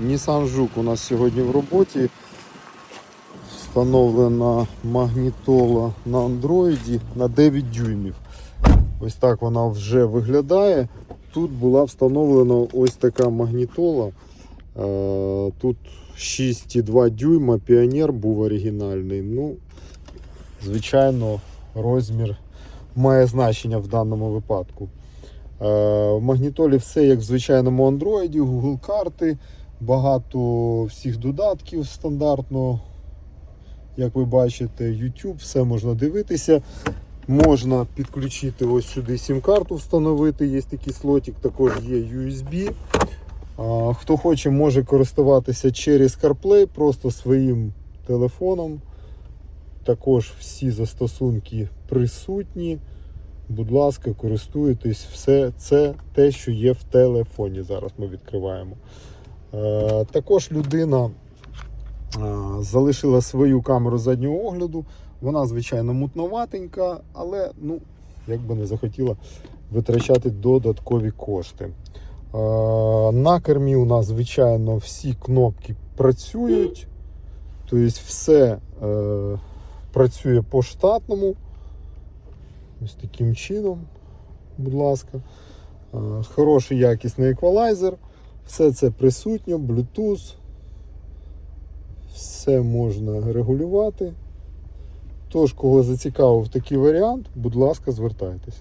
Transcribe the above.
Nissan Жук у нас сьогодні в роботі. Встановлена магнітола на андроїді на 9 дюймів. Ось так вона вже виглядає. Тут була встановлена ось така магнітола. Е, Тут 6,2 дюйма, піонер був оригінальний. Ну, звичайно, розмір має значення в даному випадку. Е, В магнітолі все як в звичайному Android, Google карти, багато всіх додатків стандартно, як ви бачите, YouTube, все можна дивитися. Можна підключити ось сюди сім-карту, встановити, є такий слотик, також є USB. А, Хто хоче, може користуватися через CarPlay просто своїм телефоном. Також всі застосунки присутні. Будь ласка, користуйтесь, все це те, що є в телефоні. Зараз ми відкриваємо. Е, також людина е, залишила свою камеру заднього огляду. Вона, звичайно, мутноватенька, але ну, як би не захотіла витрачати додаткові кошти. Е, на кермі у нас, звичайно, всі кнопки працюють. Тобто все е, працює по штатному. Ось таким чином, будь ласка. Е, Хороший якісний еквалайзер. Все це присутньо, Bluetooth. Все можна регулювати. Тож, кого зацікавив такий варіант, будь ласка, звертайтесь.